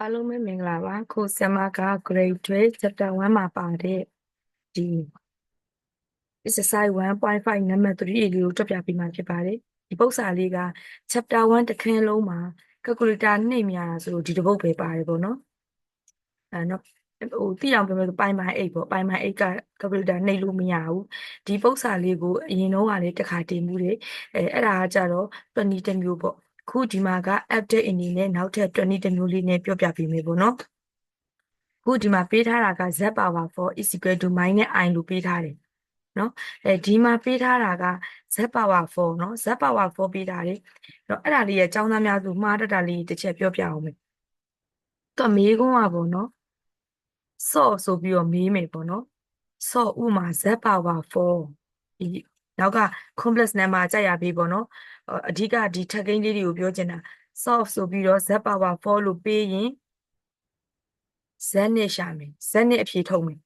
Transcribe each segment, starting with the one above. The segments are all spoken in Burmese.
အားလုံးပဲမင်္ဂလာပါခုဆရာမက grade 12 chapter 1မှာပါတဲ့ဒီ exercise 1.5 number 3လေးကိုတွက်ပြပေးမှာဖြစ်ပါတယ်ဒီပု္ပ္ပစာလေးက chapter 1တစ်ခန်းလုံးမှာ calculator နှိပ်များတာဆိုလို့ဒီတစ်ပုဒ်ပဲပါတယ်ပေါ့နော်အဲနော်ဟိုတိအောင်ပြောမယ်ဆိုပိုင်းပိုင်း8ပေါ့ပိုင်းပိုင်း8က calculator နှိပ်လို့မရဘူးဒီပု္ပ္ပစာလေးကိုအရင်တော့ကလည်းတစ်ခါတင်မှုတွေအဲအဲ့ဒါကကြတော့20တစ်မျိုးပေါ့ ခုဒီမှာက update အနေနဲ့နောက်ထပ်20တစ်မျိုးလေးနဲ့ပြောပြပေးမယ်ပေါ့နော်ခုဒီမှာပေးထားတာက z power 4 is equal to minus i လို့ပေးထားတယ်နော်အဲဒီမှာပေးထားတာက z power 4နော် z power 4ပေးထားတယ်နော်အဲ့ဒါလေးရဲ့အကြောင်းသားများစုမှားတတ်တာလေးတစ်ချက်ပြောပြအောင်မယ်ကမေးခွန်းอ่ะပေါ့နော်ဆော့ဆိုပြီးတော့မေးမယ်ပေါ့နော်ဆော့ဥမာ z power 4ဒီ နောက်က complex number ကြက်ရပြီပေါ့နော်အဓိကဒီထပ်ကိန်းလေးတွေကိုပြောချင်တာ solve ဆိုပြီးတော့ z power 4လို့ပေးရင် z နဲ့ရှာမယ် z နဲ့အဖြေထုတ်မယ်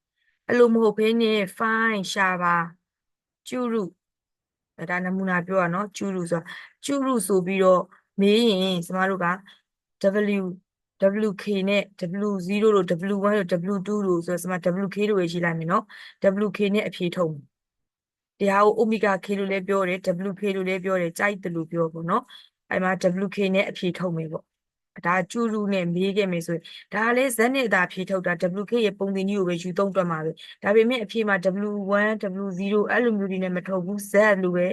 အဲ့လိုမဟုတ်ဘဲနဲ့ fine ရှာပါကျုရုဒါနမူနာပြောရနော်ကျုရုဆိုတာကျုရုဆိုပြီးတော့မေးရင်ကျမတို့က w WK နဲ့ W0 လို့ W1 လို့ W2 လို့ဆိုတော့စမ WK လို့ရေးလိုက်မယ်နော် WK နဲ့အဖြေထုတ်မယ် တရားကို omega k လို့လည်းပြောတယ် WK လို့လည်းပြောတယ်ကြိုက်တယ်လို့ပြောပေါ့နော်အဲ့မှာ WK နဲ့အဖြေထုတ်မယ်ပေါ့ဒါကျူလူနဲ့မေးခဲ့မယ်ဆိုရင်ဒါလည်းဇက်နဲ့အသာဖြေထုတ်တာ WK ရဲ့ပုံသင်ကြီးကိုပဲယူသုံးတွက်မှာပဲဒါပေမဲ့အဖြေမှာ W1 W0 အဲ့လိုမျိုးတွေနဲ့မထုတ်ဘူး Z လို့ပဲ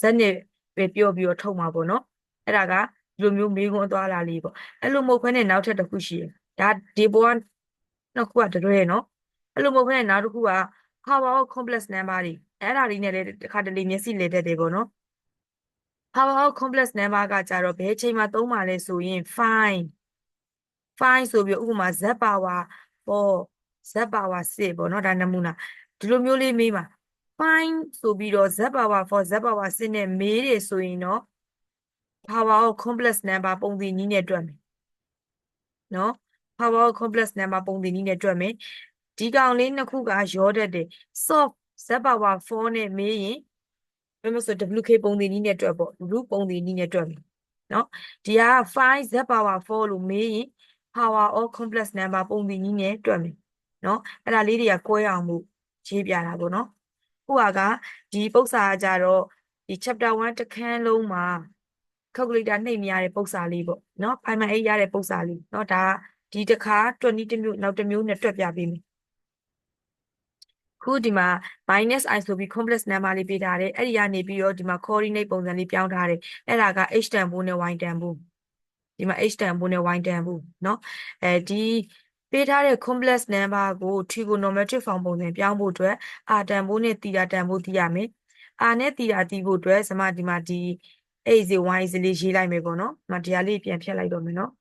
ဇက်နဲ့ပဲပြောပြီးတော့ထုတ်မှာပေါ့နော်အဲ့ဒါကဒီလိုမျိုးမေးခွန်းသွားလာလေးပေါ့အဲ့လိုမဟုတ်ဘဲနဲ့နောက်ထပ်တစ်ခုရှိတယ်ဒါဒီပေါ်ကနှစ်ခုကတရွဲ့နော်အဲ့လိုမဟုတ်ဘဲနဲ့နောက်တစ်ခုက power of complex number တွေ အဲ့ဒါလေးနဲ့လည်းတစ်ခါတလေမျက်စိလဲတတ်တယ်ပေါ့နော် power of complex number ကကြတော့ဘယ်ချိန်မှာသုံးပါလဲဆိုရင် fine fine ဆိုပြီးဥပမာ z power 4 z power 6ပေါ့နော်ဒါနမူနာဒီလိုမျိုးလေးမေးပါ fine ဆိုပြီးတော့ z power 4 z power 6နဲ့မေးတယ်ဆိုရင်တော့ power of complex number ပုံသင်နည်းနဲ့တွက်မယ်နော် power of complex number ပုံသင်နည်းနဲ့တွက်မယ်ဒီကောင်လေးနှစ်ခုကရောတတ်တယ် soft z power 4နဲ့မေးရင်ဘယ်မှာဆို WK ပုံသင်နည်းနဲ့တွက်ပေါ့ root ပုံသင်နည်းနဲ့တွက်မယ်နော်ဒီက5 z power 4လို့မေးရင် power of complex number ပုံသင်နည်းနဲ့တွက်မယ်နော်အဲ့ဒါလေးတွေကကွဲအောင်မှုရေးပြတာပေါ့နော်ခုကဒီပု္ပ္ပစာကကြတော့ဒီ chapter 1တစ်ခန်းလုံးမှာ calculator နှိပ်မရတဲ့ပု္ပ္ပစာလေးပေါ့နော် Python 8ရတဲ့ပု္ပ္ပစာလေးနော်ဒါဒီတစ်ခါ20တစ်မျိုးနောက်တစ်မျိုးနဲ့တွက်ပြပေးမယ် ခုဒီမှာ minus i ဆိုပြီး complex number လေးပေးထားတယ်အဲ့ဒီကနေပြီးတော့ဒီမှာ coordinate ပုံစံလေးပြောင်းထားတယ်အဲ့ဒါက h တန်ဖိုးနဲ့ y တန်ဖိုးဒီမှာ h တန်ဖိုးနဲ့ y တန်ဖိုးเนาะအဲဒီပေးထားတဲ့ complex number ကို trigonometric form ပုံစံပြောင်းဖို့အတွက် r တန်ဖိုးနဲ့ theta တန်ဖိုးသိရမယ် r နဲ့ theta သိဖို့အတွက်စမဒီမှာဒီ x စီ y စီလေးရေးလိုက်မယ်ပေါ့နော်။မတရားလေးပြန်ဖြတ်လိုက်တော့မယ်နော်။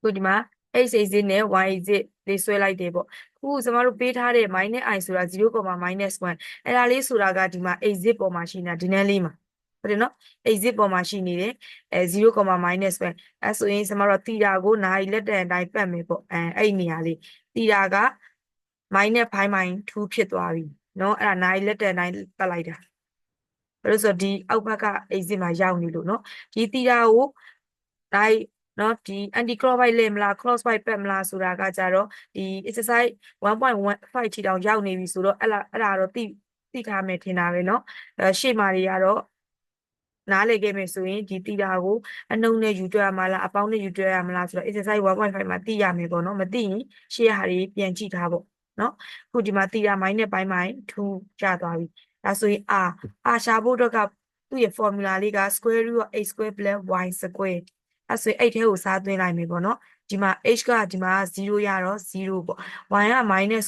ခုဒီမှာ x x နဲ့ y z လေးဆွဲလိုက်တယ်ပေါ့ခုကျမတို့ပေးထားတဲ့ -i ဆိုတာ 0.-1 အဲ့ဒါလေးဆိုတာကဒီမှာ x ပေါ်မှာရှိနေတာဒီနည်းလေးမှာဟုတ်တယ်နော် x ပေါ်မှာရှိနေတယ်အဲ 0.-1 အဲဆိုရင်ကျမတို့ theta ကိုနိုင်လက်တန်အတိုင်းပတ်မယ်ပေါ့အဲအဲ့ဒီနေရာလေး theta က -5.2 ဖြစ်သွားပြီနော်အဲ့ဒါနိုင်လက်တန်အတိုင်းပတ်လိုက်တာဘာလို့ဆိုတော့ဒီအောက်ဘက်က x မှာရောက်နေလို့နော်ဒီ theta ကိုနိုင် နော်ဒီ anti clockwise လဲမလား clockwise ပတ်မလားဆိုတာကကြတော့ဒီ exercise 1.15ထိတောင်ရောက်နေပြီဆိုတော့အဲ့လားအဲ့ဒါတော့သိသိထားမယ်ထင်တာပဲเนาะအဲရှေ့မှာတွေကတော့နားလည်ခဲ့မယ်ဆိုရင်ဒီတိတာကိုအနှုံနဲ့ယူတွက်ရမှာလားအပေါင်းနဲ့ယူတွက်ရမှာလားဆိုတော့ exercise 1.5မှာသိရမယ်ပေါ့နော်မသိရင်ရှေ့ဟာတွေပြန်ကြည့်ထားပေါ့နော်ခုဒီမှာတိတာမိုင်းနဲ့ပိုင်းပိုင်းထူကျသွားပြီဒါဆိုရင် r r ရှာဖို့တော့ကသူ့ရဲ့ formula လေးက square root of x square plus y square အဲ့ဆိုအဲ့ထဲကိုစားသွင်းလိုက်မယ်ပေါ့နော်ဒီမှာ h ကဒီမှာ0ရတော့0ပေါ့ y က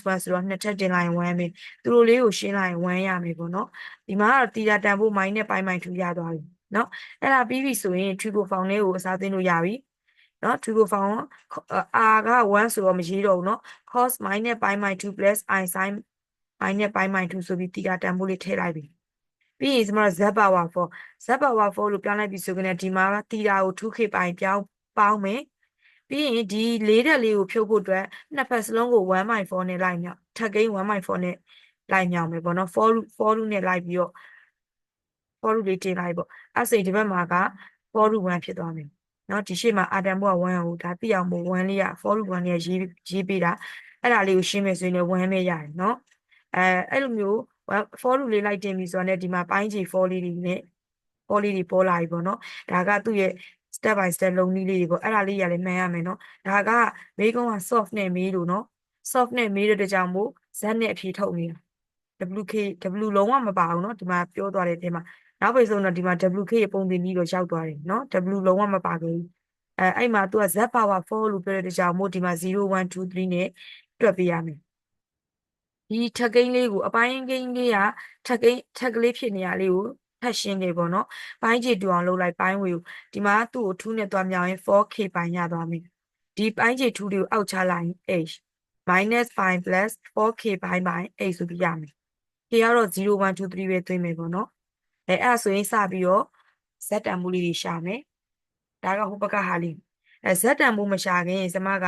-1 ဆိုတော့နှစ်ထပ်တင်လိုက်1ပဲသူတို့လေးကိုရှင်းလိုက်1ရမယ်ပေါ့နော်ဒီမှာကတော့တီတာတန်ဖို့ minus ပိုင်းပိုင်း2ရသွားပြီနော်အဲ့ဒါပြီးပြီဆိုရင် trigo form လေးကိုအစားသွင်းလို့ရပြီနော် trigo form r က1ဆိုတော့မရေးတော့ဘူးနော် cos minus ပိုင်းပိုင်း2 plus i sin minus ပိုင်းပိုင်း2ဆိုပြီးတီတာတန်ဖို့လေးထည့်လိုက်ပြီ ပြီးရင်ကျွန်တော် z power 4 z power 4လို့ပြောင်းလိုက်ပြီဆိုကြတဲ့ဒီမှာတီတာကို 2k ပိုင်းပြောင်းပေါင်းမယ်ပြီးရင်ဒီလေးတက်လေးကိုဖြုတ်ဖို့အတွက်နှစ်ဖက်စလုံးကို1/4နဲ့လိုက်မြောက်ထပ်ကိန်း1/4နဲ့လိုက်မြောက်မယ်ပေါ့နော် for root for root နဲ့လိုက်ပြီးတော့ for root လေးတင်လိုက်ပေါ့အဲ့ဆိုရင်ဒီဘက်မှာက for root 1ဖြစ်သွားမယ်နော်ဒီရှေ့မှာ atom ဘုက1ကိုဒါသိအောင်မို့1လေးက for root 1လေးကရေးရေးပေးတာအဲ့ဒါလေးကိုရှင်းမယ်ဆိုရင်လည်း1ပဲရတယ်နော်အဲအဲ့လိုမျိုး for root လေးလိုက်တင်ပြီဆိုတော့ ਨੇ ဒီမှာပိုင်းခြေ for လေးတွေနဲ့ for လေးတွေပေါ်လာပြီပေါ့နော်ဒါကသူ့ရဲ့ step by step လုံးနည်းလေးတွေပေါ့အဲ့ဒါလေးရလည်းမှန်ရမယ်နော်ဒါကမေးကုန်းက soft နဲ့မေးလို့နော် soft နဲ့မေးတဲ့ကြောင့်မို့ z နဲ့အဖြေထုတ်နေတာ WK W လုံးဝမပါဘူးเนาะဒီမှာပြောသွားတဲ့အထဲမှာနောက်ပိတ်ဆုံးတော့ဒီမှာ WK ရဲ့ပုံသင်ကြီးတော့ရောက်သွားတယ်เนาะ W လုံးဝမပါခဲ့ဘူးအဲအဲ့မှာသူက Z power 4လို့ပြောတဲ့ကြောင်မို့ဒီမှာ0 1 2 3နဲ့တွက်ပေးရမယ် ဒီထက်ကိန်းလေးကိုအပိုင်းကိန်းလေးကထက်ကိန်းထက်ကလေးဖြစ်နေရလေးကိုထပ်ရှင်းနေပေါ့နော်ပိုင်းခြေတူအောင်လုပ်လိုက်ပိုင်းဝေကိုဒီမှာသူ့ကို2နဲ့သွားမြောင်းရင် 4k ပိုင်းရသွားမယ်ဒီပိုင်းခြေ2တွေကိုအောက်ချလိုက်ရင် h minus 5 plus 4k ပိုင်းပိုင်း h ဆိုပြီးရမယ် k ကတော့0 1 2 3ပဲသွင်းမယ်ပေါ့နော်အဲအဲ့ဒါဆိုရင်စပြီးတော့ z တန်မှုလေးတွေရှာမယ်ဒါကဟိုဘက်ကဟာလေး အဲ z တန်မှုမရှာခင်စမက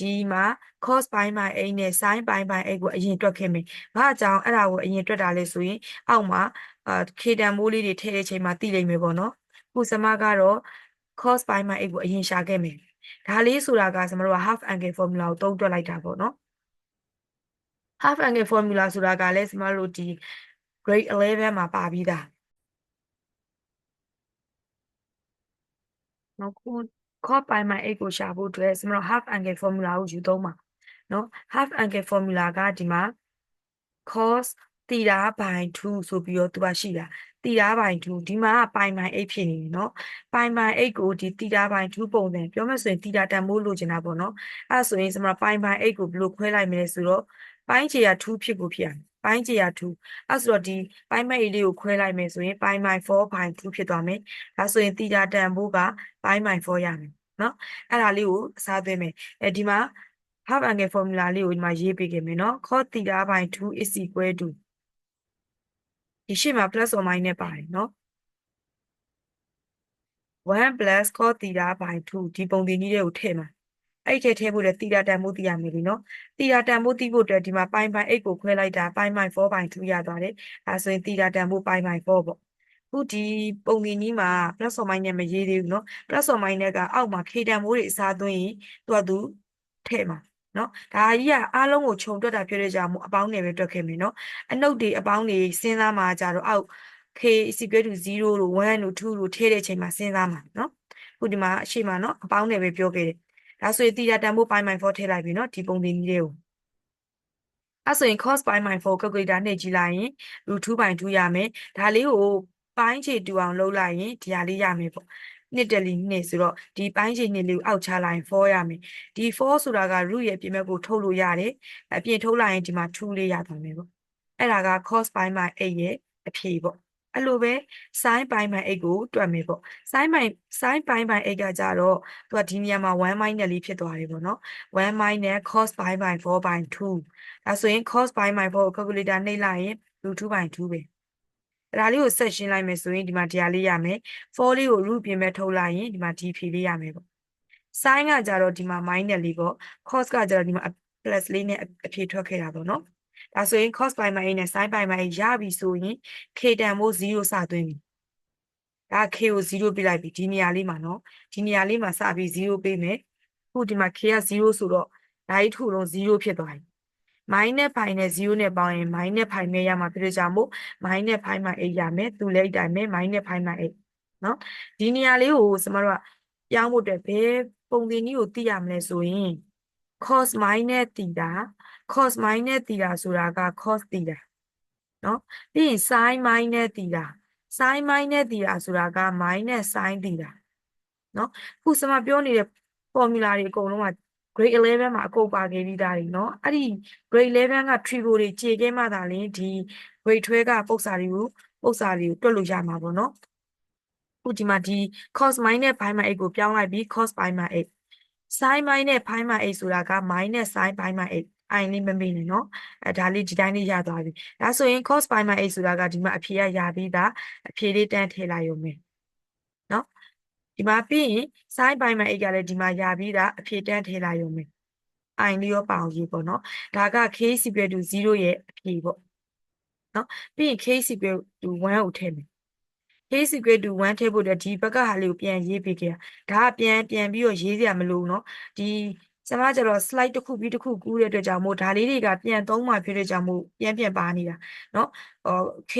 ဒီမှာ cos ပိုင်းပိုင်း a နဲ့ sin ပိုင်းပိုင်း a ကိုအရင်တွက်ခဲ့မယ်ဘာအကြောင်းအဲ့ဒါကိုအရင်တွက်တာလဲဆိုရင်အောက်မှာအာ k တန်မိုးလေးတွေထည့်တဲ့အချိန်မှာသိလိမ့်မယ်ပေါ့နော်ခုစမကတော့ cos ပိုင်းပိုင်း a ကိုအရင်ရှာခဲ့မယ်ဒါလေးဆိုတာကစမတို့က half angle formula ကိုသုံးတွက်လိုက်တာပေါ့နော် half angle formula ဆိုတာကလည်းကျမတို့ဒီ grade 11မှာပါပြီးသားနောက်ခု cos pi မှာ8ကိုရှာဖို့အတွက်ကျမတို့ half angle formula ကိုယူသုံးပါနော် half angle formula ကဒီမှာ cos တီတာ by 2ဆိုပြီးတော့သူကရှိတာတီတာ by 2ဒီမှာပိုင်ပိုင်8ဖြစ်နေပြီเนาะပိုင်ပိုင်8ကိုဒီတီတာ by 2ပုံစံပြောမယ်ဆိုရင်တီတာတန်ဖိုးလိုချင်တာပေါ့เนาะအဲဆိုရင်ကျွန်မပိုင်ပိုင်8ကိုဘယ်လိုခွဲလိုက်မလဲဆိုတော့ပိုင်းခြေရ2ဖြစ်ကိုဖြစ်ရမယ် ပိုင်းခြေရာ2အဲ့ဆိုတော့ဒီပိုင်းမိုက်လေးကိုခွဲလိုက်မယ်ဆိုရင်ပိုင်းမိုက်4ပိုင်း2ဖြစ်သွားမယ်ဒါဆိုရင်သီတာတန်ဖိုးကပိုင်းမိုက်4ရမယ်နော်အဲ့ဒါလေးကိုအစားသွင်းမယ်အဲဒီမှာ half angle formula လေးကိုဒီမှာရေးပေးခဲ့မယ်နော် cos theta by 2 is equal to ဒီရှေ့မှာ plus or minus နဲ့ပါတယ်နော်1 plus cos theta by 2ဒီပုံစံကြီးတွေကိုထည့်မှာ အဲ့ထည့်ထည့်ဖို့လည်းတီတာတန်ဖိုးသိရမယ်လीเนาะတီတာတန်ဖိုးသိဖို့အတွက်ဒီမှာပိုင်းပိုင်း8ကိုခွဲလိုက်တာပိုင်းပိုင်း4ပိုင်း2ရသွားတယ်အဲဆိုရင်တီတာတန်ဖိုးပိုင်းပိုင်း4ပေါ့ခုဒီပုံတင်ကြီးမှာ plus or minus မရေးသေးဘူးเนาะ plus or minus ကအောက်မှာ k တန်ဖိုးတွေအစားသွင်းရင်သူကသူထည့်မှာနော်ဒါကြီးကအားလုံးကိုခြုံတွက်တာဖြစ်တဲ့ကြောင့်မို့အပေါင်းနဲ့ပဲတွက်ခဲ့မယ်နော်အနှုတ်တွေအပေါင်းတွေစဉ်းစားမှာကြတော့အောက် k is equal to 0လို့1လို့2လို့ထည့်တဲ့အချိန်မှာစဉ်းစားမှာနော်ခုဒီမှာအရှိမနော်အပေါင်းနဲ့ပဲပြောခဲ့တယ် ဒါဆိုရင်တီတာတန်ဖိုး pi by 4ထည့်လိုက်ပြီနော်ဒီပုံတင်ကြီးတွေကိုအဲ့ဆိုရင် cos pi by 4 calculator နဲ့ကြည့်လိုက်ရင် √2 by 2ရမယ်ဒါလေးကိုပိုင်းခြေတူအောင်လုပ်လိုက်ရင်ဒီဟာလေးရမယ်ပေါ့နှစ်တယ်လီနှစ်ဆိုတော့ဒီပိုင်းချိန်နှစ်လေးကိုအောက်ချလိုက်ရင်4ရမယ်ဒီ4ဆိုတာက root ရဲ့ပြင်မဲ့ကိုထုတ်လို့ရတယ်အပြင်ထုတ်လိုက်ရင်ဒီမှာ2လေးရသွားမယ်ပေါ့အဲ့ဒါက cos pi by 8ရဲ့အဖြေပေါ့ အဲ့လိုပဲ sin pi by 8ကိုတွက်မယ်ပေါ့ sin pi sin pi by 8ကကြတော့သူကဒီနေရာမှာ1 minus လေးဖြစ်သွားတယ်ပေါ့နော်1 minus cos pi by 4 by 2ဒါဆိုရင် cos pi by 4ကို calculator နှိပ်လိုက်ရင် √2 by 2ပဲအဲ့ဒါလေးကိုဆက်ရှင်းလိုက်မယ်ဆိုရင်ဒီမှာတရားလေးရမယ်4လေးကို root ပြင်မဲ့ထုတ်လိုက်ရင်ဒီမှာ d ဖြေလေးရမယ်ပေါ့ sin ကကြတော့ဒီမှာ minus လေးပေါ့ cos ကကြတော့ဒီမှာ plus လေးနဲ့အဖြေထွက်ခဲ့တာပေါ့နော် ဒါဆိုရင် cos pi by နဲ့ sin pi by ရပြီဆိုရင် k တန်မို့0စသွင်းပြီဒါ k ကို0ပြလိုက်ပြီဒီနေရာလေးမှာနော်ဒီနေရာလေးမှာစပြီး0ပေးမယ်ခုဒီမှာ k က0ဆိုတော့ဒါကြီးထုလုံး0ဖြစ်သွားပြီ minus pi နဲ့0နဲ့ပေါင်းရင် minus pi နဲ့ရမှာဖြစ်တဲ့ကြောင့်မို့ minus pi မှ8ရမယ်သူလည်းအတိုင်းပဲ minus pi မှ8နော်ဒီနေရာလေးကိုကျမတို့ကပြောင်းဖို့အတွက်ဘယ်ပုံသင်ကြီးကိုသိရမလဲဆိုရင် cos minus theta cos minus theta ဆိုတာက cos theta နော်ပြီးရင် sin minus theta sin minus theta ဆိုတာက minus sin theta နော်ခုစမပြောနေတဲ့ formula တွေအကုန်လုံးက grade 11မှာအကုန်ပါခဲ့ပြီးသားတွေเนาะအဲ့ဒီ grade 11က trigo တွေခြေခဲ့မှသာလျှင်ဒီ grade 12ကပု္ပ္ပစာတွေကိုပု္ပ္ပစာတွေကိုတွက်လို့ရမှာပေါ့เนาะခုဒီမှာဒီ cos minus pi 8ကိုပြောင်းလိုက်ပြီး cos pi 8 sin မိုင်းနဲ့ pi မှာ x ဆိုတာက minus နဲ့ sin pi မှာ x အိုင်လေးမမေ့နဲ့နော်အဲဒါလေးဒီတိုင်းလေးရသွားပြီဒါဆိုရင် cos pi မှာ x ဆိုတာကဒီမှာအဖြေရရပြီးသားအဖြေလေးတန်းထည့်လိုက်ရုံပဲနော်ဒီမှာပြီးရင် sin pi မှာ x ကလည်းဒီမှာရပြီးသားအဖြေတန်းထည့်လိုက်ရုံပဲအိုင်လေးရောပါအောင်ရေးပေါ့နော်ဒါက k is equal to 0ရဲ့အဖြေပေါ့နော်ပြီးရင် k is equal to 1ကိုထည့်မယ် k is equal to 1ထည့်ဖို့အတွက်ဒီဘက်ကဟာလေးကိုပြန်ရေးပေးခဲ့တာဒါကပြန်ပြန်ပြီးတော့ရေးစရာမလိုဘူးเนาะဒီဆရာမကျတော့ slide တစ်ခုပြီးတစ်ခုကူးတဲ့အတွက်ကြောင့်မို့ဒါလေးတွေကပြန်သုံးမှဖြစ်တဲ့ကြောင့်မို့ပြန်ပြန်ပါနေတာเนาะဟော k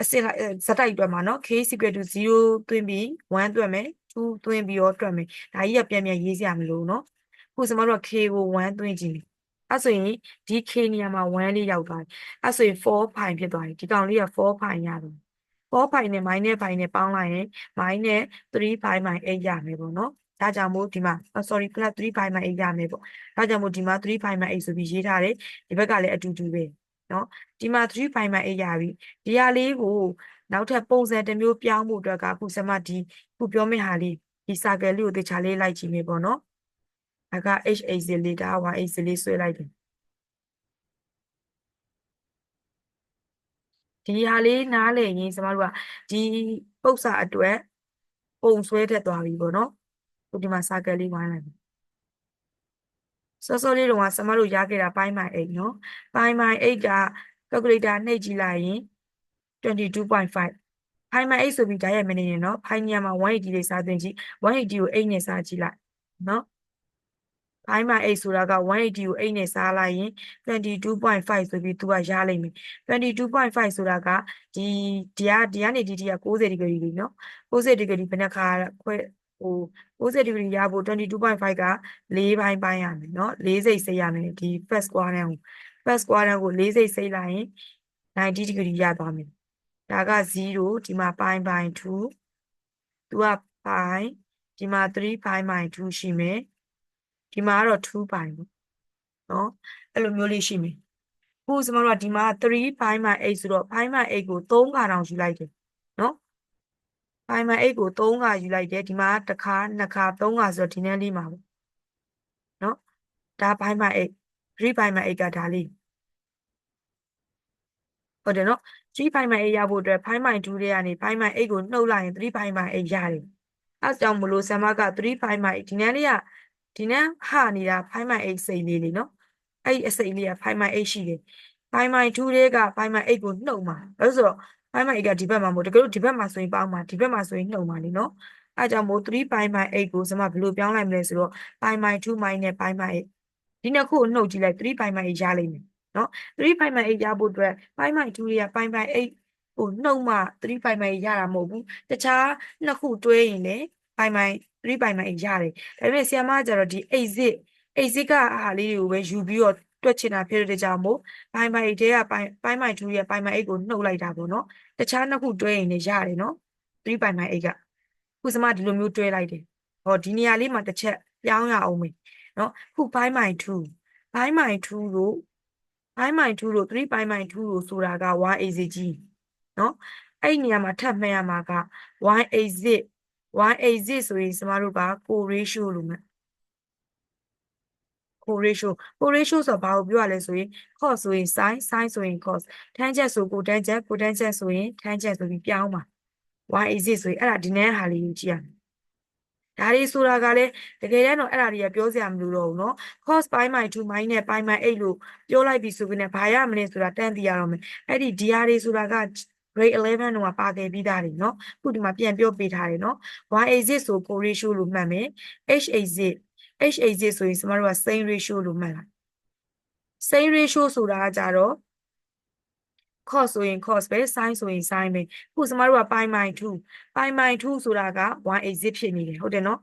အစစ်လိုက်ဇက်တိုက်တွက်မှာเนาะ k is equal to 0သွင်းပြီး1တွက်မယ်2သွင်းပြီးတော့တွက်မယ်ဒါကြီးကပြန်ပြန်ရေးစရာမလိုဘူးเนาะခုစမတို့က k ကို1သွင်းကြည့်မယ်အဲ့ဆိုရင်ဒီ k နေရာမှာ1လေးရောက်သွားပြီအဲ့ဆိုရင်4 pi ဖြစ်သွားပြီဒီကောင်လေးက4 pi ရတယ် 4 pi နဲ့ minus pi နဲ့ပေါင်းလိုက်ရင် minus 3 pi minus 8ရမယ်ပေါ့နော်ဒါကြောင့်မို့ဒီမှာ sorry plus 3 pi minus 8ရမယ်ပေါ့ဒါကြောင့်မို့ဒီမှာ3 pi minus 8ဆိုပြီးရေးထားတယ်ဒီဘက်ကလည်းအတူတူပဲနော်ဒီမှာ3 pi minus 8ရပြီဒီဟာလေးကိုနောက်ထပ်ပုံစံတစ်မျိုးပြောင်းဖို့အတွက်ကအခုစမဒီခုပြောမယ့်ဟာလေးဒီ circle လေးကိုတခြားလေးလိုက်ကြည့်မယ်ပေါ့နော်ဒါက h8 လေးဒါ y8 လေးဆွဲလိုက်တယ် ဒီဟာလေးနားလည်ရင်ကျမတို့ကဒီပု္ပ္ပစာအတွက်ပုံဆွဲထက်သွားပြီပေါ့နော်ဒီမှာ circle လေးဝိုင်းလိုက်ပြီစောစောလေးတော့ကျမတို့ရခဲ့တာပိုင်းမိုင်8နော်ပိုင်းမိုင်8က calculator နှိပ်ကြည့်လိုက်ရင်22.5ဖိုင်မိုင်8ဆိုပြီးဓာတ်ရိုက်မနေနဲ့နော်ဖိုင်ညမှာ180လေးစားသွင်းကြည့်180ကို8နဲ့စားကြည့်လိုက်နော် ဘိုင်းမှာ8ဆိုတာက180ကို8နဲ့စားလိုက်ရင်22.5ဆိုပြီးသူကရလိမ့်မယ်22.5ဆိုတာကဒီဒီကဒီကနေဒီဒီက60ဒီဂရီလीနော်60ဒီဂရီဘယ်နှခါခွဲဟို60ဒီဂရီရဖို့22.5က4ဘိုင်းပိုင်းရမယ်နော်4စိတ်စိတ်ရမယ်ဒီ first quadrant ကို first quadrant ကို4စိတ်စိတ်လိုက်ရင်90ဒီဂရီရသွားမယ်ဒါက0ဒီမှာပိုင်းပိုင်း2သူကပိုင်းဒီမှာ3ပိုင်းပိုင်း2ရှိမယ် ဒီမှာကတော့2ပိုင်းပေါ့နော်အဲ့လိုမျိုးလေးရှိမယ်ခုစမတို့ကဒီမှာ3 5 8ဆိုတော့5 8ကို3ခါတောင်ယူလိုက်တယ်နော်5 8ကို3ခါယူလိုက်တယ်ဒီမှာတစ်ခါနှစ်ခါ3ခါဆိုတော့ဒီနည်းလေးမှာပေါ့နော်ဒါ5 8 3 5 8ကဒါလေးဟုတ်တယ်နော်3 5 8ရဖို့အတွက်5 2တွေကနေ5 8ကိုနှုတ်လိုက်ရင်3 5 8ရတယ်အဲကြောင့်မလို့ဆမ်မက3 5 8ဒီနည်းလေးက ဒီနန်းဟနေတာ5.8စိတ်လေးလေနော်အဲ့ဒီအစိတ်လေးက5.8ရှိတယ်5.2တွေက5.8ကိုနှုတ်မှာအဲ့ဆိုတော့5.8ကဒီဘက်မှာမဟုတ်တကယ်လို့ဒီဘက်မှာဆိုရင်ပေါင်းမှာဒီဘက်မှာဆိုရင်နှုတ်မှာလေနော်အဲ့ကြောင့်မို့3.8ကိုစမဘယ်လိုပြောင်းလိုက်မလဲဆိုတော့5.2 minus 5.8ဒီနှစ်ခုကိုနှုတ်ကြည့်လိုက်3.8ရလိမ့်မယ်နော်3.8ရဖို့အတွက်5.2တွေက5.8ကိုနှုတ်မှ3.8ရတာမဟုတ်ဘူးတခြားနှစ်ခုတွဲရင်လည်း 3ပိုင်မှရတယ်ဒါပေမဲ့ဆီယမကကျတော့ဒီ exit exit ကဟာလေးတွေကိုပဲယူပြီးတော့တွက်ချင်တာဖြစ်တဲ့ကြောင့်မို့ပိုင်ပိုင်တဲကပိုင်ပိုင်မိုင်2ရဲ့ပိုင်မိုင်8ကိုနှုတ်လိုက်တာပေါ့နော်တခြားနှစ်ခုတွဲရင်လည်းရတယ်နော်3ပိုင်မိုင်8ကခုစမဒီလိုမျိုးတွဲလိုက်တယ်ဟောဒီနေရာလေးမှာတစ်ချက်ပြောင်းရအောင်မေနော်ခုပိုင်မိုင်2ပိုင်မိုင်2လို့ပိုင်မိုင်2လို့3ပိုင်မိုင်2လို့ဆိုတာက 1ACG နော်အဲ့ဒီနေရာမှာထပ်မှတ်ရမှာက 1AZ 180ဆိုရင်ကျမတို့ကကို ratio လို့မှတ်ကို ratio ကို ratio ဆိုတော့ဘာကိုပြောရလဲဆိုရင် cos ဆိုရင် sin sin ဆိုရင် cos tangent ဆိုကို tangent ကို tangent ဆိုရင် tangent ဆိုပြီးပြောင်းပါ 180ဆိုရင်အဲ့ဒါဒီနည်းဟာလေးကိုကြည့်ရမယ်ဒါတွေဆိုတာကလည်းတကယ်တမ်းတော့အဲ့ဒါတွေကပြောစရာမလိုတော့ဘူးเนาะ cos pi by 2 minus pi by 8လို့ပြောလိုက်ပြီဆိုပြီးねဘာရမလဲဆိုတာတန်းသိရတော့မယ်အဲ့ဒီ dr တွေဆိုတာက grade 11တော့ပါခဲ့ပြီးသားတွေเนาะခုဒီမှာပြန်ပြောပေးထားတယ်เนาะ y exit ဆို co ratio လို့မှတ်မယ် h exit h exit ဆိုရင်ကျမတို့က same ratio လို့မှတ်လိုက် same ratio ဆိုတာကကြတော့ cos ဆိုရင် cos ပဲ sin ဆိုရင် sin ပဲခုကျမတို့က pi by 2 pi by 2ဆိုတာက y exit ဖြစ်နေတယ်ဟုတ်တယ်နော်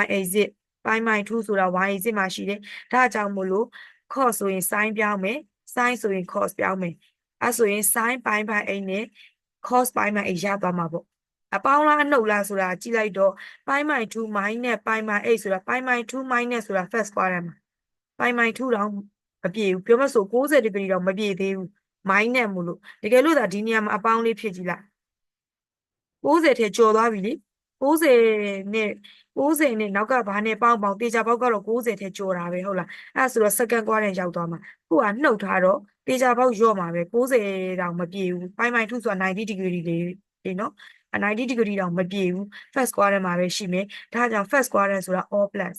y exit pi by 2ဆိုတာ y exit မှာရှိတယ်ဒါကြောင့်မို့လို့ cos ဆိုရင် sin ပြောင်းမယ် sin ဆိုရင် cos ပြောင်းမယ် အဲဆိုရင် sin pi by 8နဲ့ cos pi by 8ရသွားမှာပေါ့အပေါင်းလားအနှုတ်လားဆိုတာကြည့်လိုက်တော့ pi by 2 minus pi by 8ဆိုတာ pi by 2 minus ဆိုတာ first quadrant မှာ pi by 2တောင်မပြည့်ဘူးပြောမဆို60 degree တောင်မပြည့်သေးဘူး minus မို့လို့တကယ်လို့သာဒီနေရာမှာအပေါင်းလေးဖြစ်ကြည့်လိုက်60ထဲကျော်သွားပြီလေ60နဲ့60နဲ့နောက်ကဘာနဲ့ပေါင်းပေါင်းတေချာပေါက်ကတော့60ထဲကျော်တာပဲဟုတ်လားအဲ့ဒါဆိုတော့ second quadrant ရောက်သွားမှာခုကနှုတ်ထားတော့ တေချာပေါက်ရော့မှာပဲ60တောင်မပြည့်ဘူး pi by 2ဆိုတာ90 degree လေးလေနော်90 degree တောင်မပြည့်ဘူး first quadrant မှာပဲရှိမယ်ဒါကြောင့် first quadrant ဆိုတာ all plus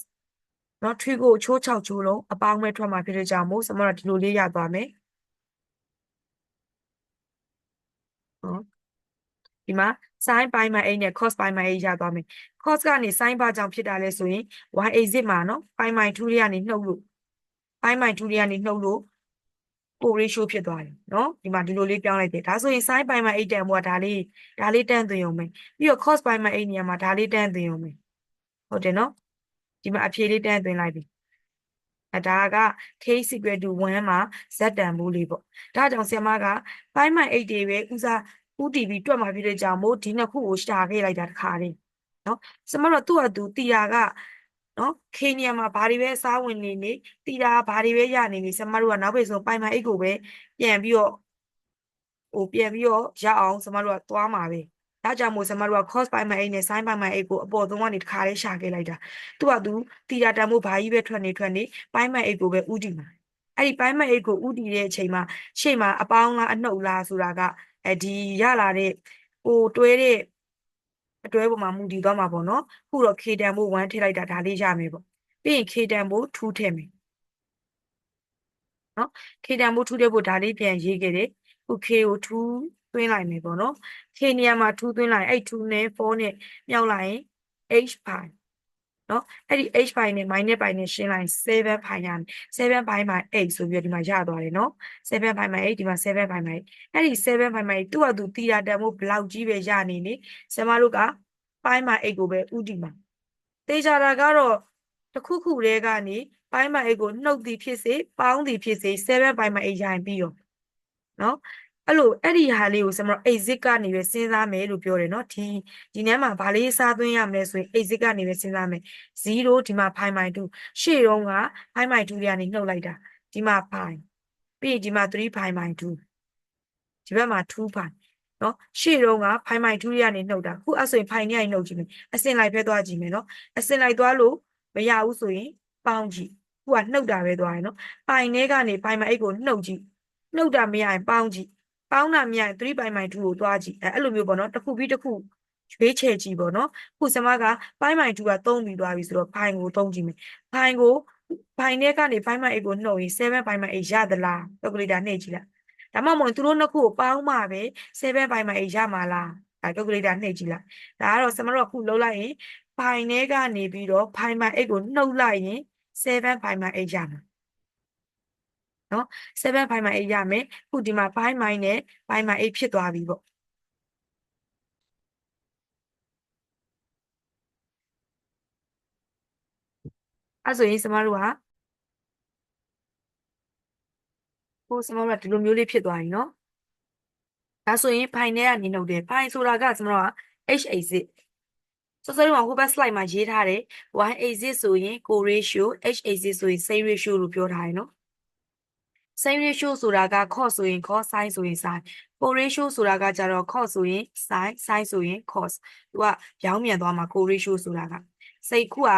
နော် tree ကိုချိုး6ချိုးလုံးအပေါင်းမဲ့ထွက်မှာဖြစ်တဲ့ကြောင့်မို့စမတော့ဒီလိုလေးရသွားမယ်နော်ဒီမှာ sin pi မှာ a နဲ့ cos pi မှာ a ရသွားမယ် cos ကနေ sin ဘာကြောင့်ဖြစ်တာလဲဆိုရင် y exit မှာနော် pi မိုင်2တွေကနေနှုတ်လို့ pi မိုင်2တွေကနေနှုတ်လို့ ကို ratio ဖြစ်သွားတယ်နော်ဒီမှာဒီလိုလေးပြောင်းလိုက်တယ်ဒါဆိုရင် sin pi မှာ8တန်ဘောကဒါလေးဒါလေးတန်းသွင်းအောင်မယ်ပြီးတော့ cos pi မှာ8နေရာမှာဒါလေးတန်းသွင်းအောင်မယ်ဟုတ်တယ်နော်ဒီမှာအဖြေလေးတန်းသွင်းလိုက်ပြီအဲဒါက k equal to 1မှာ z တန်ဖိုးလေးပေါ့ဒါကြောင့်ဆရာမက pi မှာ8တွေပဲဦးစားဦးတည်ပြီးတွက်မှာဖြစ်တဲ့ကြောင့်မို့ဒီနှစ်ခုကိုရှာခဲ့လိုက်တာတခါလေးနော်ဆရာမတို့သူ့အတူတီယာက နော်ခေနီယာမှာဘာတွေပဲအစားဝင်နေနေတီတာဘာတွေပဲရနေနေဆရာမတို့ကနောက်ပိတ်ဆုံးပိုင်မိုင်အိတ်ကိုပဲပြန်ပြီးတော့ဟိုပြန်ပြီးတော့ရအောင်ဆရာမတို့ကသွားမှာပဲဒါကြောင့်မို့ဆရာမတို့က cos ပိုင်မိုင်အိတ်နဲ့ sin ပိုင်မိုင်အိတ်ကိုအပေါ်သုံးကနေတခါလေးရှာခဲ့လိုက်တာသူကသူတီတာတန်ဖို့ဘာကြီးပဲထွက်နေထွက်နေပိုင်မိုင်အိတ်ကိုပဲဥတည်မှာအဲ့ဒီပိုင်းမအိတ်ကိုဥတည်တဲ့အချိန်မှာရှေ့မှာအပေါင်းလားအနှုတ်လားဆိုတာကအဲဒီရလာတဲ့ဟိုတွဲတဲ့ အတွဲပေါ်မှာမူတည်သွားမှာပေါ့နော်ခုတော့ K တန်ဖို့1ထည့်လိုက်တာဒါလေးရမယ်ပေါ့ပြီးရင် K တန်ဖို့2ထည့်မယ်နော် K တန်ဖို့2ထည့်ဖို့ဒါလေးပြန်ရေးခဲ့တယ်ခု K ကို2သွင်းလိုက်မယ်ပေါ့နော် K နေရာမှာ2သွင်းလိုက်အဲ့2နဲ့4နဲ့မြောက်လိုက်ရင် H 5 နော်အဲ့ဒီ h ပိုင်းနဲ့ minus ပိုင်းနဲ့ရှင်းလိုက်7ပိုင်းရမယ်7ပိုင်းမှာ8ဆိုပြီးတော့ဒီမှာရသွားတယ်နော်7ပိုင်းမှာ8ဒီမှာ7ပိုင်းမှာ8အဲ့ဒီ7ပိုင်းမှာသူ့ဟာသူတီတာတန်ဖို့ဘလောက်ကြီးပဲရနေနေဆရာမတို့ကပိုင်းမှာ8ကိုပဲဥတီမှာတေချာတာကတော့တခုခုတည်းကနေပိုင်းမှာ8ကိုနှုတ်သည်ဖြစ်စေပေါင်းသည်ဖြစ်စေ7ပိုင်းမှာ8ရရင်ပြီးတော့နော် အဲ့လိုအဲ့ဒီဟာလေးကိုကျွန်တော် exit ကနေပဲစဉ်းစားမယ်လို့ပြောတယ်เนาะဒီဒီနည်းမှာဗာလေးစားသွင်းရမလဲဆိုရင် exit ကနေပဲစဉ်းစားမယ်0ဒီမှာ pi by 2ရှေ့တုန်းက pi by 2တွေကနေနှုတ်လိုက်တာဒီမှာ pi ပြီးရင်ဒီမှာ3 pi by 2ဒီဘက်မှာ2 pi เนาะရှေ့တုန်းက pi by 2တွေကနေနှုတ်တာခုအဲ့ဆိုရင် pi နဲ့ကနေနှုတ်ကြည့်မယ်အစင်လိုက်ဖဲသွားကြည့်မယ်เนาะအစင်လိုက်သွားလို့မရဘူးဆိုရင်ပေါင်းကြည့်ခုကနှုတ်တာပဲသွားရယ်เนาะ pi နဲ့ကနေ pi by 8ကိုနှုတ်ကြည့်နှုတ်တာမရရင်ပေါင်းကြည့် ပေါင်းတာမြန်3ပိုင်းပိုင်း2ကိုသွားကြည့်အဲအဲ့လိုမျိုးပေါ့နော်တစ်ခုပြီးတစ်ခုရွေးချယ်ကြည့်ပေါ့နော်ခုစမကပိုင်းပိုင်း2က3ပြီးသွားပြီဆိုတော့ဖိုင်ကို3ကြည့်မယ်ဖိုင်ကိုဖိုင်နဲ့ကနေဖိုင်ပိုင်း8ကိုနှုတ်ရင်7ပိုင်းပိုင်း8ရသလားကယ်ကူလေတာနှိပ်ကြည့်လိုက်ဒါမှမဟုတ်သူတို့နှစ်ခုကိုပေါင်းမှပဲ7ပိုင်းပိုင်း8ရမှာလားအဲကယ်ကူလေတာနှိပ်ကြည့်လိုက်ဒါကတော့စမတို့ကခုလုံးလိုက်ရင်ဖိုင်နဲ့ကနေပြီးတော့ဖိုင်ပိုင်း8ကိုနှုတ်လိုက်ရင်7ပိုင်းပိုင်း8ရမှာ နော်7 pi မှာ8ရမယ်ခုဒီမှာ pi မိုင်းနဲ့ pi မှာ8ဖြစ်သွားပြီပေါ့အဲ့ဆိုရင်စမတို့ကဟိုစမတို့ကဒီလိုမျိုးလေးဖြစ်သွားပြီနော်ဒါဆိုရင် pi နဲ့ကနေနှုတ်တယ် pi ဆိုတာကစမတို့က h exit စောစောကဟိုဘက် slide မှာရေးထားတယ် y exit ဆိုရင် co ratio h exit ဆိုရင် same ratio လို့ပြောထားတယ်နော် sin ratio ဆိုတာက cos ဆိုရင် cos sin ဆိုရင် sin co ratio ဆိုတာကကြတော့ cos ဆိုရင် sin sin ဆိုရင် cos သူကရောင်းမြန်သွားမှာ co ratio ဆိုတာကစိတ်ခုက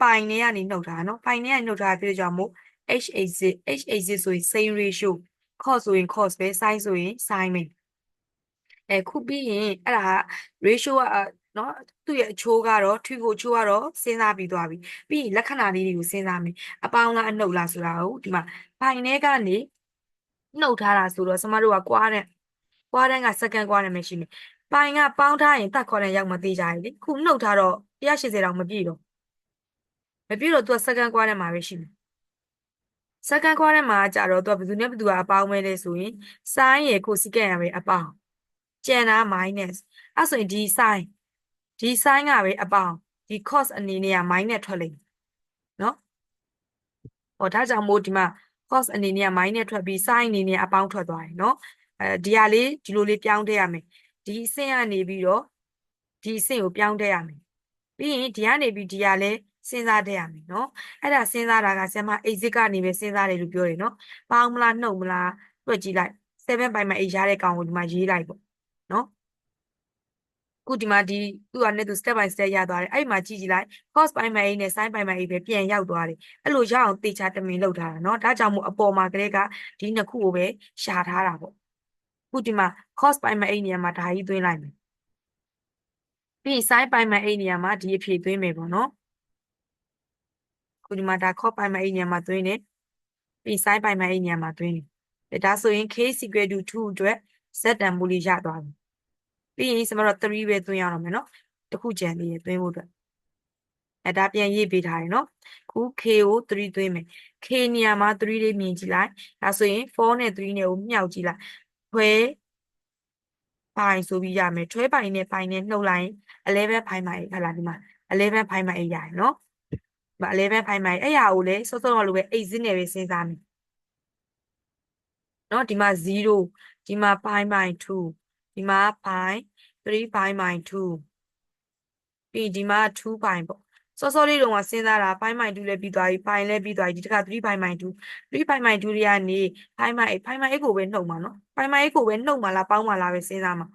ပိုင်နဲ့ကနေနှုတ်တာနော်ပိုင်နဲ့ကနေနှုတ်တာဖြစ်ကြမို့ h exit h exit ဆိုရင် sin ratio cos ဆိုရင် cos ပဲ sin ဆိုရင် sin ပဲအဲခုပြီးရင်အဲ့ဒါ ratio က နော်သူ့ရဲ့အချိုးကတော့ထွေကိုချိုးကတော့စဉ်းစားပြီးသွားပြီပြီးရင်လက္ခဏာလေးတွေကိုစဉ်းစားမယ်အပေါင်းလားအနှုတ်လားဆိုတာကိုဒီမှာပိုင်ထဲကနေနှုတ်ထားတာဆိုတော့ကျမတို့ကကွာတဲ့ကွာတဲ့ကစက္ကန့်ကွာတယ်မရှိနေပိုင်ကပေါင်းထားရင်တက်ခေါ်တဲ့ရောက်မသေးကြဘူးလေခုနှုတ်ထားတော့180တောင်မပြည့်တော့မပြည့်တော့သူကစက္ကန့်ကွာတဲ့မှာပဲရှိတယ်စက္ကန့်ခွာထဲမှာကြတော့သူကဘယ်သူနဲ့ဘယ်သူကအပေါင်းမဲလဲဆိုရင်ဆိုင်းရယ်ကိုစီကက်ရပဲအပေါင်းကျန်တာ minus အဲ့ဆိုရင်ဒီ sin ဒီ sin ကပဲအပေါင်းဒီ cos အနေနဲ့က minus ထွက်လိမ့်မယ်နော်ဟောဒါကြောင့်မို့ဒီမှာ cos အနေနဲ့က minus ထွက်ပြီး sin အနေနဲ့အပေါင်းထွက်သွားတယ်နော်အဲဒီဟာလေးဒီလိုလေးပြောင်းထည့်ရမယ်ဒီအဆင့်ကနေပြီးတော့ဒီအဆင့်ကိုပြောင်းထည့်ရမယ်ပြီးရင်ဒီကနေပြီးဒီဟာလဲစဉ်းစားထည့်ရမယ်နော်အဲ့ဒါစဉ်းစားတာကဆရာမ exit ကနေပဲစဉ်းစားတယ်လို့ပြောတယ်နော်ပေါင်းမလားနှုတ်မလားတွက်ကြည့်လိုက်7ပိုင်းမှာ8ရတဲ့ကောင်ကိုဒီမှာရေးလိုက်ပေါ့နော် ခုဒီမှာဒီသူ့အနေနဲ့သူ step by step ရသွားတယ်အဲ့မှာကြည့်ကြည့်လိုက် cos ပိုင်းမှာ a နဲ့ sin ပိုင်းမှာ a ပဲပြန်ရောက်သွားတယ်အဲ့လိုရအောင်တေချာတမင်လောက်ထားတာเนาะဒါကြောင့်မို့အပေါ်မှာကလေးကဒီနှစ်ခုကိုပဲရှာထားတာပေါ့ခုဒီမှာ cos ပိုင်းမှာ a နေရာမှာဒါကြီးသွင်းလိုက်မယ်ပြီးရင် sin ပိုင်းမှာ a နေရာမှာဒီအဖြေသွင်းမယ်ပေါ့နော်ခုဒီမှာဒါ cos ပိုင်းမှာ a နေရာမှာသွင်းတယ်ပြီး sin ပိုင်းမှာ a နေရာမှာသွင်းတယ်ဒါဆိုရင် k equal to 2အတွက် z တန်ဖိုးလေးရသွားပြီ ပြီးရင်ကျမတို့3ပဲသွင်းရအောင်မယ်နော်တစ်ခုကြံသေးတယ်သွင်းဖို့အတွက်အဲဒါပြန်ရေးပေးထားတယ်နော်ခု k ကို3သွင်းမယ် k နေရာမှာ3လေးမြင်ကြည့်လိုက်ဒါဆိုရင်4နဲ့3နဲ့ကိုမြှောက်ကြည့်လိုက်ခွဲပိုင်ဆိုပြီးရမယ်ထွဲပိုင်နဲ့ပိုင်နဲ့နှုတ်လိုက်ရင်11ဖိုင်မိုင်ဟလာဒီမှာ11ဖိုင်မိုင်ရရတယ်နော်ဒီမှာ11ဖိုင်မိုင်အဲ့ရကိုလေစောစောကလိုပဲ8ဇင်းနဲ့ပဲစဉ်းစားမယ်နော်ဒီမှာ0ဒီမှာ5 by 2 ဒီမှာ5 3 5 by 2ပြီးဒီမှာ2 by ပေါ့စောစောလေးတုန်းကစဉ်းစားတာ5 by 2လည်းပြီးသွားပြီ5လည်းပြီးသွားပြီဒီတစ်ခါ3 by 2 3 by 2တွေကနေ5 by 8 5 by 8ကိုပဲနှုတ်မှာနော်5 by 8ကိုပဲနှုတ်မှာလားပေါင်းမှာလားပဲစဉ်းစားမှာ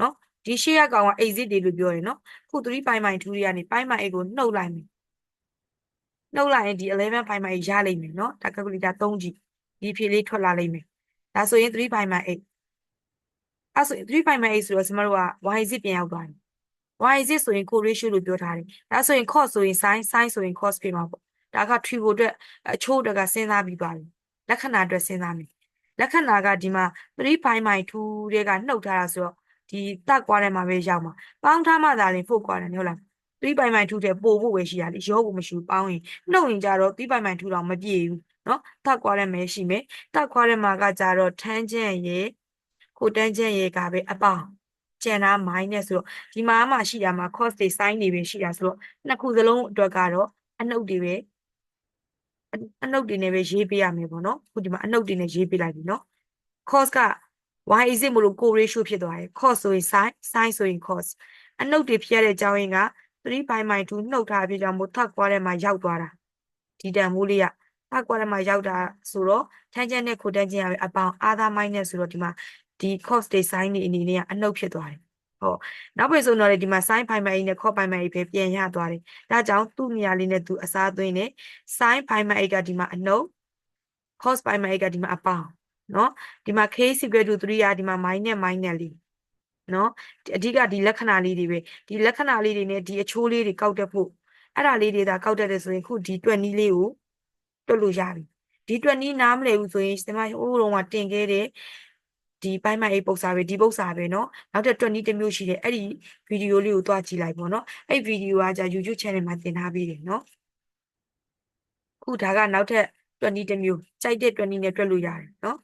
နော်ဒီရှေ့ရကောင်က exit တွေလို့ပြောရယ်နော်ခု3 by 2တွေကနေ5 by 8ကိုနှုတ်လိုက်မယ်နှုတ်လိုက်ရင်ဒီ11 5 by 8ရလိမ့်မယ်နော်ဒါ calculator သုံးကြည့်ဒီဖြေလေးထွက်လာလိမ့်မယ်ဒါဆိုရင်3 by 8 အဲ့ဆိုရင်3 by 8ဆိုတော့ကျမတို့က y is ပြန်ရောက်သွားပြီ y is ဆိုရင် co-ratio လို့ပြောထားတယ်ဒါဆိုရင် cos ဆိုရင် sin sin ဆိုရင် cos ဖြစ်မှာပေါ့ဒါက trigo အတွက်အချိုးအတွက်ကစဉ်းစားပြီးသွားပြီလက္ခဏာအတွက်စဉ်းစားမယ်လက္ခဏာကဒီမှာ3 by 2တွေကနှုတ်ထားတာဆိုတော့ဒီတက်ကွာထဲမှာပဲရောက်မှာပေါင်းထားမှသာလင်ဖို့ကွာတယ်ဟုတ်လား3 by 2တဲ့ပို့ဖို့ပဲရှိရလေရောဖို့မရှိဘူးပေါင်းရင်နှုတ်ရင်ကြတော့3 by 2တော့မပြည့်ဘူးเนาะတက်ကွာထဲမှာရှိမယ်တက်ကွာထဲမှာကကြတော့ tangent ရဲ့ ကိုတန်းကျင့်ရေကပဲအပေါင်းကျန်တာ minus ဆိုတော့ဒီမှာမှရှိတာမှာ cos တွေ sin တွေပဲရှိတာဆိုတော့နှစ်ခုစလုံးအတွက်ကတော့အနှုတ်တွေပဲအနှုတ်တွေနဲ့ပဲရေးပေးရမယ်ပေါ့နော်ခုဒီမှာအနှုတ်တွေနဲ့ရေးပေးလိုက်ပြီနော် cos က y is it မလို့ co ratio ဖြစ်သွားတယ် cos ဆိုရင် sin sin ဆိုရင် cos အနှုတ်တွေဖြစ်ရတဲ့အကြောင်းရင်းက3 by 2နှုတ်ထားပြီးကြောင့်မို့ထပ်ကွာထဲမှာရောက်သွားတာဒီတန်မိုးလေးကထပ်ကွာထဲမှာရောက်တာဆိုတော့ tangent နဲ့ cotangent ရပဲအပေါင်း other minus ဆိုတော့ဒီမှာ ဒီ course design တွေအနေနဲ့ကအနှုတ်ဖြစ်သွားတယ်ဟုတ်နောက်ပဲဆိုတော့လေဒီမှာ sign primary နဲ့ core primary ပဲပြန်ရသွားတယ်ဒါကြောင့်သူ့နေရာလေးနဲ့သူအစားသွင်းတယ် sign primary ကဒီမှာအနှုတ် cos primary ကဒီမှာအပေါင်းနော်ဒီမှာ k secret to 3ကဒီမှာ minus minus လေးနော်အဓိကဒီလက္ခဏာလေးတွေပဲဒီလက္ခဏာလေးတွေနဲ့ဒီအချိုးလေးတွေကောက်တက်ဖို့အဲ့ဒါလေးတွေသာကောက်တက်တယ်ဆိုရင်ခုဒီတွက်နီးလေးကိုတွက်လို့ရပြီဒီတွက်နီးနားမလည်ဘူးဆိုရင်ဒီမှာဟိုးတော့ကတင်ခဲ့တဲ့ ဒီပိုင်းမိုင်အိတ်ပု္ပ္ပစာပဲဒီပု္ပ္ပစာပဲเนาะနောက်ထပ်20တမျိုးရှိတယ်အဲ့ဒီဗီဒီယိုလေးကိုတွားကြည့်လိုက်ပေါ့เนาะအဲ့ဗီဒီယိုကじゃ YouTube channel မှာတင်ထားပေးတယ်เนาะခုဒါကနောက်ထပ်20တမျိုးကြိုက်တဲ့20နဲ့တွက်လို့ရတယ်เนาะ